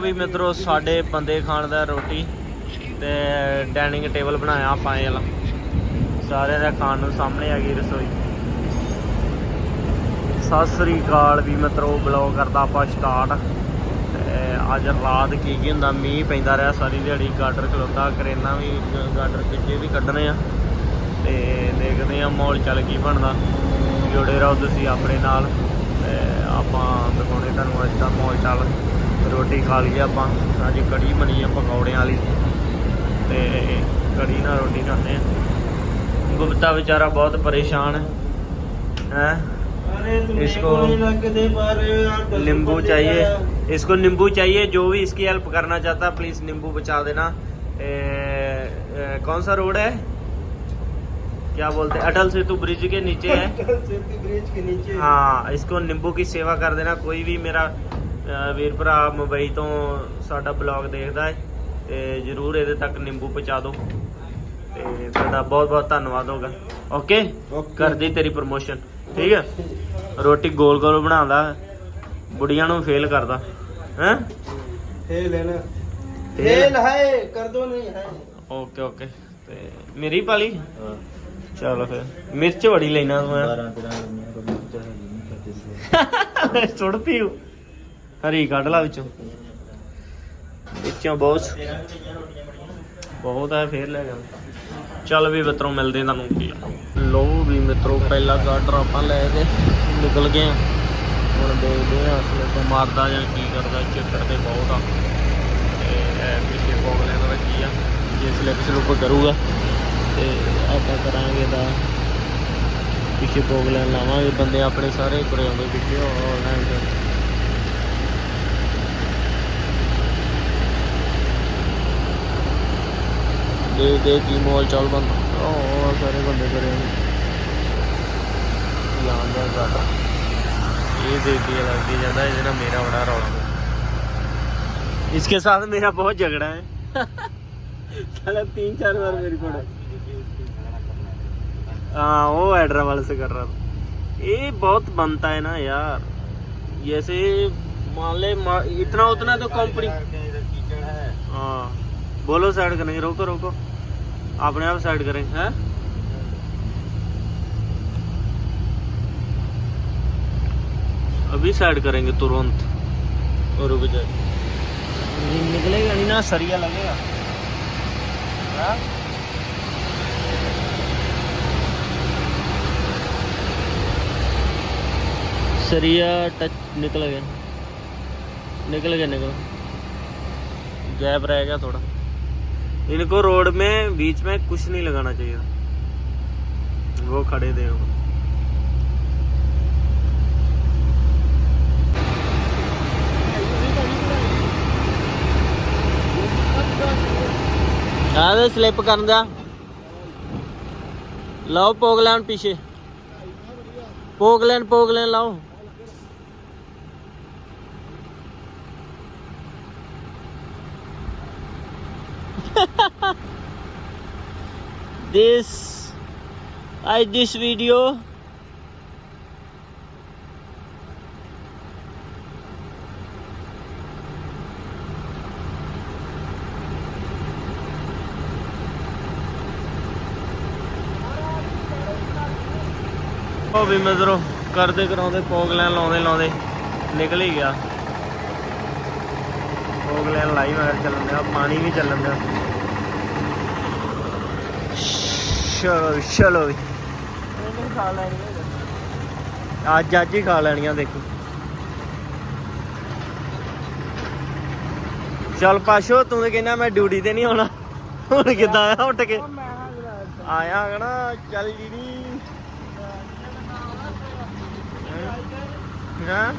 ਵੀ ਮਿੱਤਰੋ ਸਾਡੇ ਬੰਦੇ ਖਾਣ ਦਾ ਰੋਟੀ ਤੇ ਡਾਈਨਿੰਗ ਟੇਬਲ ਬਣਾਇਆ ਆਪਾਂ ਇਹ ਵਾਲਾ। ਸਾਰਿਆਂ ਦਾ ਖਾਣ ਨੂੰ ਸਾਹਮਣੇ ਆ ਗਈ ਰਸੋਈ। ਸਤਿ ਸ੍ਰੀ ਅਕਾਲ ਵੀ ਮਿੱਤਰੋ ਬਲੌਗ ਕਰਦਾ ਆਪਾਂ ਸਟਾਰਟ ਅੱਜ ਰਾਤ ਕੀ ਕੀ ਹੁੰਦਾ, ਮੀਂਹ ਪੈਂਦਾ ਰਿਹਾ, ਸਾਰੀ ਦਿਹਾੜੀ ਗਾਡਰ ਖਲੋਤਾ, ਕਰੇਨਾ ਵੀ ਗਾਡਰ ਪਿੱਛੇ ਵੀ ਕੱਢਣੇ ਆ। ਤੇ ਦੇਖਦੇ ਆ ਮੌਲ ਚੱਲ ਕੀ ਬਣਦਾ। ਜੁੜੇ ਰਹੋ ਤੁਸੀਂ ਆਪਣੇ ਨਾਲ। ਆਪਾਂ ਦਿਖਾਉਣੇ ਤੁਹਾਨੂੰ ਅੱਜ ਦਾ ਮੌਲ ਚੱਲ। ਰੋਟੀ ਖਾ ਲਈ ਆਪਾਂ ਅੱਜ ਕੜੀ ਬਣੀ ਆ ਪਕੌੜਿਆਂ ਵਾਲੀ ਤੇ ਕੜੀ ਨਾਲ ਰੋਟੀ ਖਾਂਦੇ ਆ ਗੁਪਤਾ ਵਿਚਾਰਾ ਬਹੁਤ ਪਰੇਸ਼ਾਨ ਹੈ ਹੈ अरे तुम इसको इसको नहीं ला के दे पा रहे हो यार दस नींबू रुपए दे चाहिए दो इसको नींबू चाहिए जो भी इसकी हेल्प करना चाहता है प्लीज नींबू बचा देना ए, ए, कौन सा रोड है क्या बोलते हैं अटल सेतु ब्रिज के नीचे है यार सेफ्टी ब्रिज के नीचे ਹਾਂ ਇਸਕੋ ਨਿੰਬੂ ਕੀ ਸੇਵਾ ਕਰ ਦੇਣਾ ਕੋਈ ਵੀ ਮੇਰਾ ਅਹ, ਵੀਰ ਭਰਾ ਮੁੰਬਈ ਤੋਂ ਸਾਡਾ ਬਲੌਗ ਦੇਖਦਾ ਹੈ ਤੇ ਜਰੂਰ ਇਹਦੇ ਤੱਕ ਨਿੰਬੂ ਪਹੁੰਚਾ ਦਿਓ। ਤੇ ਤੁਹਾਡਾ ਬਹੁਤ ਬਹੁਤ ਧੰਨਵਾਦ ਹੋਗਾ ਓਕੇ ਕਰਦੀ ਤੇਰੀ ਪ੍ਰੋਮੋਸ਼ਨ ਠੀਕ ਹੈ? ਰੋਟੀ ਗੋਲ ਗੋਲ ਬਣਾਉਂਦਾ ਬੁੜੀਆਂ ਨੂੰ ਫੇਲ ਕਰਦਾ। ਹੈ? ਫੇਲ ਲੈਣਾ ਫੇਲ ਹੈ ਕਰ ਦੋ ਨਹੀਂ ਹੈ। ਓਕੇ ਓਕੇ ਤੇ ਮੇਰੀ ਪਾਲੀ? ਹਾਂ ਚਲੋ ਫਿਰ। ਮਿਰਚ ਵੜੀ ਲੈਣਾ ਮੈਂ 12 13 ਹਰੀ ਕੱਢ ਲਾ ਵਿੱਚੋਂ। ਵਿੱਚੋਂ ਬਹੁਤ ਬਹੁਤ ਹੈ, ਫੇਰ ਲੈ ਗਿਆ ਚੱਲ ਵੀ ਮਿੱਤਰੋਂ, ਮਿਲਦੇ ਤੁਹਾਨੂੰ ਕੀ ਲੋ ਵੀ ਮਿੱਤਰੋ, ਪਹਿਲਾ ਗਾਡਰ ਆਪਾਂ ਲੈ ਕੇ ਨਿਕਲ ਗਏ ਆ ਹੁਣ ਦੇਖਦੇ ਆ ਅਸਲ ਮਾਰਦਾ ਜਾਂ ਕੀ ਕਰਦਾ ਚੱਕਰ ਤੇ ਬਹੁਤ ਆ। ਤੇ ਪਿੱਛੇ ਪੋਗਲੇ ਦਾ ਕੀ ਆ। ਜੇ ਸਲਿਪ ਸਲੂਪ ਕਰੂਗਾ, ਤੇ ਆਪਾਂ ਕਰਾਂਗੇ ਤਾਂ ਪਿੱਛੇ ਪੋਗਲੇ ਲਾਵਾਂਗੇ। ਬੰਦੇ ਆਪਣੇ ਸਾਰੇ ਤੁਰੇ ਆਉਂਦੇ ਪਿੱਛੇ ਆਨਲਾਈਨ ਤੇ। ਦੇ ਦੇ ਕੀ ਮੋਲ ਚੱਲ ਬੰਦ ਉਹ ਸਾਰੇ ਬੰਦੇ ਕਰੇ ਜਾਂਦਾ ਸਾਡਾ ਇਹ ਦੇਖ ਕੇ ਲੱਗਦੀ ਜਾਂਦਾ ਇਹਦੇ ਨਾਲ ਮੇਰਾ ਬੜਾ ਰੌਲਾ है। इसके साथ मेरा बहुत झगड़ा है साला तीन चार बार मेरी पड़ा हाँ वो हैदराबाद से कर रहा था ये बहुत बनता है ना यार जैसे मान ले मा- इतना उतना तो कंपनी कीचड़ है हाँ बोलो साइड करेंगे रोको रोको अपने आप साइड करेंगे हैं अभी साइड करेंगे तुरंत और रुक जाए नि- निकलेगा नहीं ना सरिया लगेगा हाँ? सरिया टच निकल गया निकल गया निकल गैप रह गया थोड़ा इनको रोड में बीच में कुछ नहीं लगाना चाहिए वो खड़े थे वो ਆਵੇ ਸਲਿੱਪ ਕਰਨ ਦਾ ਲਾਓ ਪੋਗ ਲੈਣ ਪਿੱਛੇ ਪੋਗ ਲੈਣ ਪੋਗ ਲੈਣ ਲਾਓ this, I, this video, ਉਹ ਵੀ ਮਜ਼ਰੋ ਕਰਦੇ ਕਰਾਉਂਦੇ, ਪੋਗ ਲਾਉਂਦੇ ਲਾਉਂਦੇ ਨਿਕਲ ਹੀ ਗਿਆ। ਲੈਣ ਲਾਈਵ ਵਾਇਰ ਚੱਲਣ ਦਿਆ ਪਾਣੀ ਵੀ ਚੱਲਣ ਦਿਆ। ਚਲੋ ਵੀ, ਚਲੋ ਵੀ ਖਾ ਲੈਣੀ ਅੱਜ ਅੱਜ ਹੀ ਖਾ ਲੈਣੀਆਂ ਦੇਖੋ। ਚੱਲ ਪਾਸ਼ੋ ਤੂੰ ਤੇ ਕਹਿੰਦਾ ਮੈਂ ਡਿਊਟੀ ਤੇ ਨਹੀਂ ਆਉਣਾ। ਹੁਣ ਕਿਦਾਂ ਆਇਆ ਉੱਠ ਕੇ? ਆਇਆ ਹੈਗਾ ਨਾ ਚੱਲ ਜੀ ਨਹੀਂ ਹਾਂ?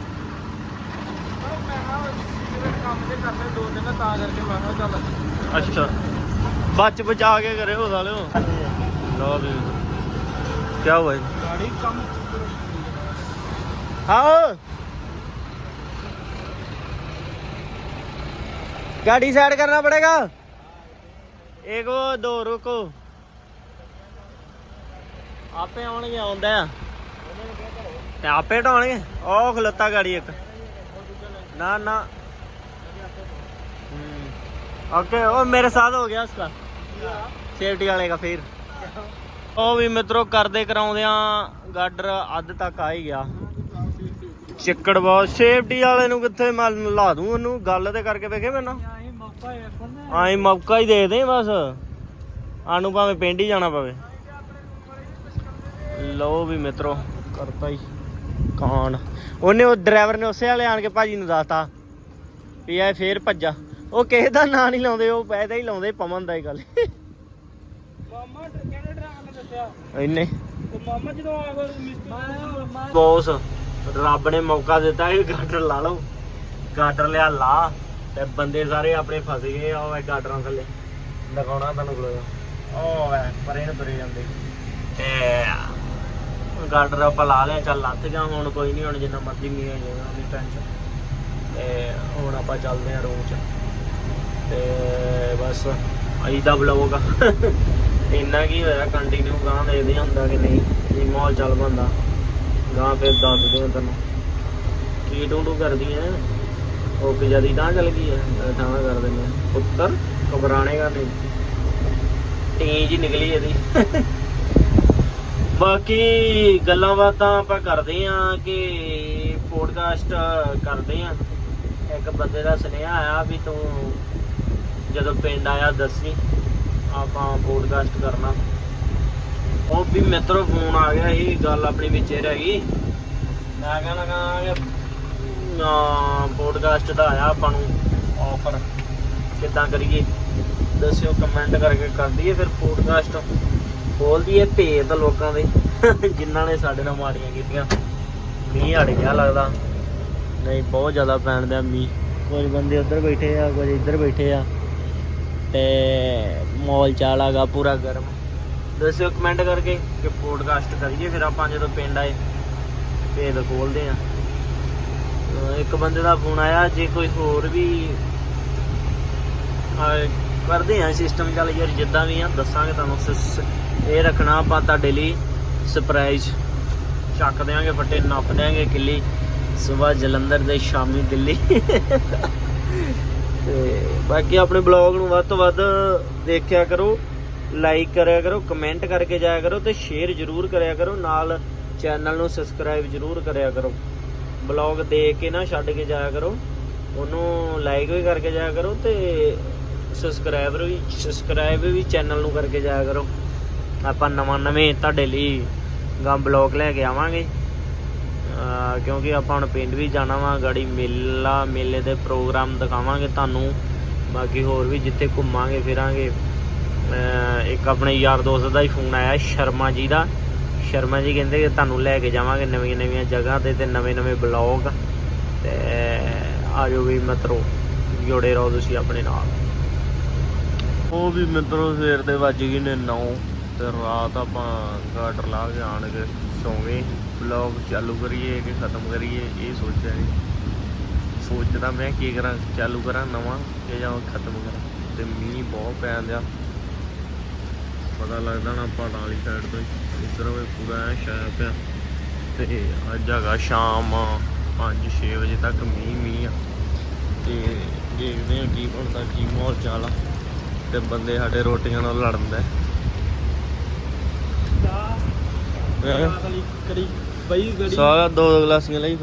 ਅੱਛਾ ਬੱਚ ਬਚਾ ਕੇ ਕਰੇ ਹੋ ਸਾਲਿਓ ਲਓ ਵੀ ਕੀ ਹੋਇਆ ਜੀ? गाड़ी कम हाँ गाड़ी साइड करना पड़ेगा एक वो दो रुको ਆਪੇ ਆਉਣਗੇ ਆਉਂਦਾ ਆ ਤੇ ਆਪੇ ਢਾਉਣਗੇ ਉਹ ਖਲੋਤਾ ਗਾੜੀ ਇੱਕ ਨਾ ਨਾ ओके वो मेरे साथ हो गया उसका ਸੇਫਟੀ ਵਾਲੇ ਦਾ ਫੇਰ ਉਹ ਵੀ ਮਿੱਤਰੋ ਕਰਦੇ ਕਰਾਉਂਦਿਆਂ ਗਾਡਰ ਅੱਧ ਤੱਕ ਆ ਹੀ ਗਿਆ ਚਿੱਕੜ ਬਹੁਤ ਸੇਫਟੀ ਵਾਲੇ ਨੂੰ ਕਿੱਥੇ ਮੈਂ ਲਾ ਦੂੰ ਉਹਨੂੰ ਗੱਲ ਤੇ ਕਰਕੇ ਵੇਖੇ ਮੈਨੂੰ ਆਈ ਮੌਕਾ ਹੀ ਦੇ ਦੇ ਬਸ ਆਨੂੰ ਭਾਵੇਂ ਪਿੰਡ ਹੀ ਜਾਣਾ ਪਵੇ ਲਓ ਵੀ ਮਿੱਤਰੋ ਕਰਤਾ ਹੀ ਕਾਣ ਉਹਨੇ ਉਹ ਡਰਾਈਵਰ ਨੇ ਉਸੇ ਵਾਲੇ ਆਣ ਕੇ ਭਾਜੀ ਨੂੰ ਦੱਸਤਾ ਵੀ ਇਹ ਫੇਰ ਭੱਜਾ ਉਹ ਕਿਸੇ ਦਾ ਨਾਂ ਨਹੀਂ ਲਾਉਂਦੇ ਉਹ ਪੈਦਾ ਹੀ ਲਾਉਂਦੇ ਪਵਨ ਦਾ ਹੀ ਗੱਲ। ਮਾਮਾ ਕਿਹੜੇ ਡਰਾਈਵਰ ਨੇ ਦੱਸਿਆ? ਇੰਨੇ। ਉਹ ਮਾਮਾ ਜਦੋਂ ਆ ਗਿਆ ਮਿਸਤਰੀ ਬੌਸ ਰੱਬ ਨੇ ਮੌਕਾ ਦਿੱਤਾ ਇਹ ਗਾਡਰ ਲਾ ਲਓ। ਗਾਡਰ ਲਿਆ ਲਾ ਤੇ ਬੰਦੇ ਸਾਰੇ ਆਪਣੇ ਫਸ ਗਏ ਆ ਉਹ ਇਹ ਗਾਡਰਾਂ ਥੱਲੇ। ਦਿਖਾਉਣਾ ਤੁਹਾਨੂੰ ਕੋਲ ਉਹ ਐ ਪਰੇ ਨੂੰ ਤੁਰੇ ਜਾਂਦੇ। ਤੇ ਗਾਡਰ ਆਪਾਂ ਲਾ ਲਿਆ ਚੱਲ ਲੱਥ ਗਿਆ ਹੁਣ ਕੋਈ ਨਹੀਂ ਹੁਣ ਜਿੰਨਾ ਮਰਜ਼ੀ ਮੀਂਹ ਆ ਜਾਏਗਾ ਉਹਦੀ ਟੈਨਸ਼ਨ ਤੇ ਹੁਣ ਆਪਾਂ ਚੱਲਦੇ ਆ ਰੂਮ 'ਚ। ਤੇ ਬਸ ਅਈ ਦਾ ਬਲੌਗ ਇੰਨਾ ਕੀ ਹੋਇਆ ਕੰਟੀਨਿਊ ਗਾਂ ਦੇਖਦੇ ਹੁੰਦਾ ਕਿ ਨਹੀਂ, ਕੀ ਮਾਹੌਲ ਚੱਲ ਬੰਦਾ ਗਾਂ ਫਿਰ ਦੱਸਦੇ ਹਾਂ ਤੈਨੂੰ। ਕੀ ਟੂ ਕਰਦੀ ਐ? ਉਹ ਕਿ ਜਦੀ ਤਾਂ ਚੱਲ ਗਈ ਐ? ਥਾਂ ਕਰ ਦਿੰਦੇ। ਪੁੱਤਰ, ਘਬਰਾਣੇ ਦਾ ਨਹੀਂ। ਤੇਜ਼ ਹੀ ਨਿਕਲੀ ਇਹਦੀ। ਬਾਕੀ ਗੱਲਾਂ ਬਾਤਾਂ ਆਪਾਂ ਕਰਦੇ ਆਂ ਕਿ ਪੋਡਕਾਸਟ ਕਰਦੇ ਆਂ ਇੱਕ ਬੰਦੇ ਦਾ ਸੁਨੇਹਾ ਆਇਆ ਵੀ ਤੂੰ ਜਦੋਂ ਪਿੰਡ ਆਇਆ ਦੱਸੀ, ਆਪਾਂ ਪੋਡਕਾਸਟ ਕਰਨਾ। ਉਹ ਵੀ ਮਿੱਤਰੋ ਫੋਨ ਆ ਗਿਆ ਇਹ ਗੱਲ ਆਪਣੀ ਵਿੱਚ ਰਹਿ ਗਈ। ਮੈਂ ਕਹਿਣ ਕਿ ਨਾ ਪੋਡਕਾਸਟ ਦਾ ਆਇਆ ਆਪਾਂ ਨੂੰ ਆਫਰ ਕਿੱਦਾਂ ਕਰੀਏ? ਦੱਸਿਓ ਕਮੈਂਟ ਕਰਕੇ ਕਰ ਦਈਏ, ਫਿਰ ਪੋਡਕਾਸਟ ਖੋਲ ਦਈਏ ਭੇਤ ਲੋਕਾਂ ਦੇ, ਜਿਨ੍ਹਾਂ ਨੇ ਸਾਡੇ ਨਾਲ ਮਾੜੀਆਂ ਕੀਤੀਆਂ। ਮੀਂਹ ਹਟ ਗਿਆ ਲੱਗਦਾ। ਨਹੀਂ, ਬਹੁਤ ਜ਼ਿਆਦਾ ਪੈਣ ਦਿਆ ਮੀਂਹ। ਕੁਝ ਬੰਦੇ ਉੱਧਰ ਬੈਠੇ ਆ, ਕੁਝ ਇੱਧਰ ਬੈਠੇ ਆ। ਤੇ ਮੌਲ ਚਾਲ ਹੈਗਾ ਪੂਰਾ ਗਰਮ। ਦੱਸਿਓ ਕਮੈਂਟ ਕਰਕੇ ਕਿ ਪੋਡਕਾਸਟ ਕਰੀਏ ਫਿਰ ਆਪਾਂ ਜਦੋਂ ਪਿੰਡ ਆਏ ਭੇਦ ਖੋਲਦੇ ਆ ਇੱਕ ਬੰਦੇ ਦਾ ਫੋਨ ਆਇਆ, ਜੇ ਕੋਈ ਹੋਰ ਵੀ ਕਰਦੇ ਆ ਸਿਸਟਮ ਚੱਲ ਯਾਰ, ਜਿੱਦਾਂ ਵੀ ਆ, ਦੱਸਾਂਗੇ ਤੁਹਾਨੂੰ। ਇਹ ਰੱਖਣਾ ਆਪਾਂ ਤੁਹਾਡੇ ਲਈ ਸਰਪ੍ਰਾਈਜ਼ ਚੱਕ ਦਿਆਂਗੇ, ਫੱਟੇ, ਨੱਪ ਦਿਆਂਗੇ, ਕਿੱਲੀ। ਸਵੇਰ ਜਲੰਧਰ ਦੇ ਸ਼ਾਮੀ ਦਿੱਲੀ। ਤੇ ਬਾਕੀ ਆਪਣੇ ਬਲੌਗ ਨੂੰ ਵੱਧ ਤੋਂ ਵੱਧ ਦੇਖਿਆ ਕਰੋ ਲਾਈਕ ਕਰਿਆ ਕਰੋ ਕਮੈਂਟ ਕਰਕੇ ਜਾਇਆ ਕਰੋ ਤੇ ਸ਼ੇਅਰ ਜ਼ਰੂਰ ਕਰਿਆ ਕਰੋ, ਨਾਲ ਚੈਨਲ ਨੂੰ ਸਬਸਕ੍ਰਾਈਬ ਜ਼ਰੂਰ ਕਰਿਆ ਕਰੋ। ਬਲੌਗ ਦੇਖ ਕੇ ਨਾ ਛੱਡ ਕੇ ਜਾਇਆ ਕਰੋ, ਉਹਨੂੰ ਲਾਈਕ ਵੀ ਕਰਕੇ ਜਾਇਆ ਕਰੋ ਤੇ ਸਬਸਕ੍ਰਾਈਬਰ ਵੀ ਸਬਸਕ੍ਰਾਈਬ ਵੀ ਚੈਨਲ ਨੂੰ ਕਰਕੇ ਜਾਇਆ ਕਰੋ। ਆਪਾਂ ਨਵਾਂ ਨਵੇਂ ਤੁਹਾਡੇ ਲਈ ਗਾਂ ਬਲੌਗ ਲੈ ਕੇ ਆਵਾਂਗੇ। ਕਿਉਂਕਿ ਆਪਾਂ ਹੁਣ ਪਿੰਡ ਵੀ ਜਾਣਾ ਵਾ, ਗਾੜੀ ਮੇਲਾ, ਮੇਲੇ ਦੇ ਪ੍ਰੋਗਰਾਮ ਦਿਖਾਵਾਂਗੇ ਤੁਹਾਨੂੰ। ਬਾਕੀ ਹੋਰ ਵੀ ਜਿੱਥੇ ਘੁੰਮਾਂਗੇ, ਫਿਰਾਂਗੇ ਇੱਕ ਆਪਣੇ ਯਾਰ ਦੋਸਤ ਦਾ ਹੀ ਫੋਨ ਆਇਆ, ਸ਼ਰਮਾ ਜੀ ਦਾ। ਸ਼ਰਮਾ ਜੀ ਕਹਿੰਦੇ ਕਿ ਤੁਹਾਨੂੰ ਲੈ ਕੇ ਜਾਵਾਂਗੇ ਨਵੀਆਂ ਨਵੀਆਂ ਜਗ੍ਹਾ ਤੇ ਤੇ ਨਵੇਂ ਨਵੇਂ ਬਲੌਗ। ਤੇ ਆਜੋ ਵੀ ਮਿੱਤਰੋ, ਜੁੜੇ ਰਹੋ ਤੁਸੀਂ ਆਪਣੇ ਨਾਲ। ਉਹ ਵੀ ਮਿੱਤਰੋ, ਸਵੇਰ ਦੇ ਵੱਜ ਗਏ ਨੇ 9 ਤੇ ਰਾਤ ਆਪਾਂ ਗਾਰਡਰ ਲਾ ਕੇ ਆਣ ਕੇ ਸੌਂਗੇ। ਬਲੌਗ ਚਾਲੂ ਕਰੀਏ ਕਿ ਖਤਮ ਕਰੀਏ ਇਹ ਸੋਚਿਆ ਜੀ ਸੋਚਦਾ ਮੈਂ ਕੀ ਕਰਾਂ ਚਾਲੂ ਕਰਾਂ ਨਵਾਂ ਕਿ ਜਾਂ ਖਤਮ ਕਰਾਂ। ਤੇ ਮੀਂਹ ਬਹੁਤ ਪੈਣ ਦਿਆ। ਪਤਾ ਲੱਗਦਾ ਨਾ ਆਪਾਂ ਨਾਲੀ ਸਾਈਡ ਤੋਂ ਇੱਧਰ ਵੀ ਪੂਰਾ ਛਾਇਆ ਪਿਆ। ਤੇ ਅੱਜ ਹੈਗਾ ਸ਼ਾਮ 5-6 ਵਜੇ ਤੱਕ ਮੀਂਹ ਮੀਂਹ ਆ। ਤੇ ਦੇਖਦੇ ਆ ਕੀ ਬਣਦਾ ਕੀ ਮਾਹੌਲ ਚਾਲ ਆ। ਤੇ ਬੰਦੇ ਸਾਡੇ ਰੋਟੀਆਂ ਨਾਲ ਲੜਨ ਦਾ। ਕਰੀ ਦੋ ਦੋ ਗਲਾਸੀਆਂ ਲਈ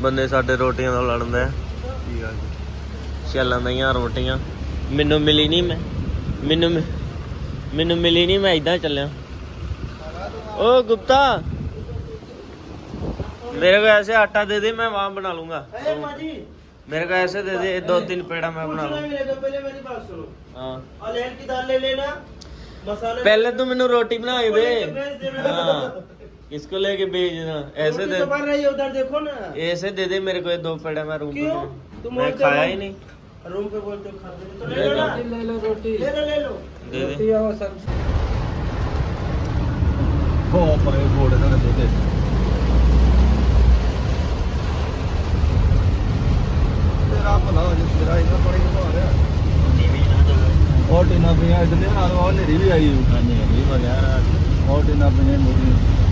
ਬੰਦੇ ਸਾਡੇ ਰੋਟੀਆਂ ਨਾਲ ਲੜਦਾ ਹੈ ਕੀ ਗੱਲ ਚੱਲਾਂ ਦਈਆਂ ਰੋਟੀਆਂ। ਮੈਨੂੰ ਮਿਲੀ ਨਹੀਂ ਮੈਂ। ਮੈਨੂੰ ਮੈਨੂੰ ਮਿਲੀ ਨਹੀਂ ਮੈਂ ਇਦਾਂ ਚੱਲਿਆ। ਓ ਗੁਪਤਾ। ਮੇਰੇ ਕੋਲ ਐਸੇ ਆਟਾ ਦੇ ਦੇ ਮੈਂ ਵਾਹ ਬਣਾ ਲੂੰਗਾ। ਮੇਰੇ ਕੋਲ ਐਸੇ ਦੇ ਦੇ ਦੋ ਤਿੰਨ दो ਮੈਂ ਬਣਾ ਲੂੰ ਪਹਿਲੇ ਤੂੰ ਮੈਨੂੰ ਰੋਟੀ मेनू ਦੇ। किसको लेके भेज रहा ऐसे दे तुम्हारा रही उधर देखो ना ऐसे दे दे मेरे को ये दो पेड़ा मैं रूम क्यों तुम मैं खाया ही नहीं रूम पे बोलते हो खाते तो ले लो ले लो रोटी ले लो ले लो दे दे रोटी और सब्जी बाप रे घोड़े ना दे दे तेरा भला हो तेरा इतना बड़ी हो रहा है और टीना पिया इतने और नेरी भी आई हुई हाँ नेरी वगैरह और टीना पिया मोटी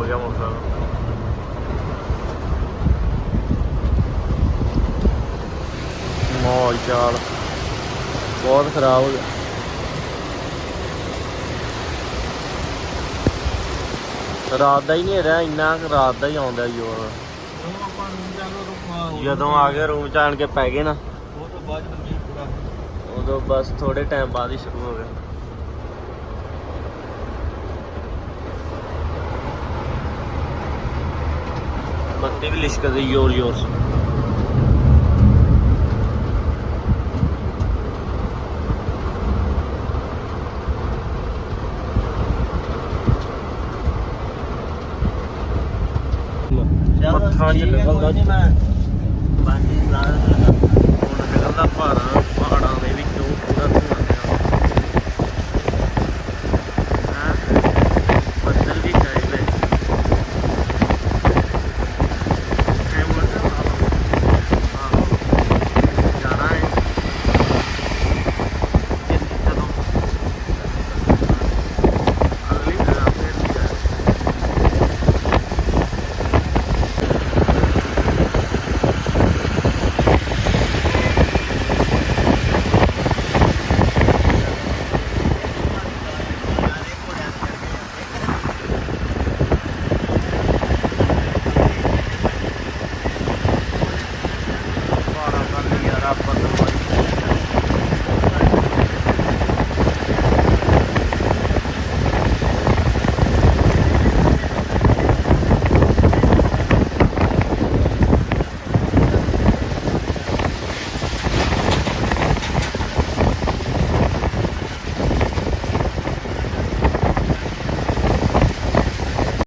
ਸਿੱਧਾ ਡੁੱਬ ਗਿਆ ਮੋਟਰਸਾਈਕਲ ਮੌਲ ਚਾਲ ਬਹੁਤ ਖਰਾਬ ਹੋ ਗਿਆ ਰਾਤ ਦਾ ਹੀ ਨਹੀਂ ਰਿਹਾ ਇੰਨਾ ਕੁ ਰਾਤ ਦਾ ਹੀ ਆਉਂਦਾ ਰੁਕਵਾ ਜਦੋਂ ਆ ਗਏ ਰੂਮ ਚ ਆਣ ਕੇ ਪੈ ਗਏ ਨਾ। ਉਹ ਤੋਂ ਬਾਅਦ ਉਦੋਂ ਬਸ ਥੋੜੇ ਟਾਈਮ ਬਾਅਦ ਹੀ ਸ਼ੁਰੂ ਹੋ ਗਿਆ। ਬੱਤੀ ਵੀ ਲਿਸ਼ਕਦੀ ਜ਼ੋਰ ਜ਼ੋਰ ਸੇ ਮੱਥਾ ਚ ਨਿਕਲਦਾ ਮੈਂ ਬਾਂਦੀ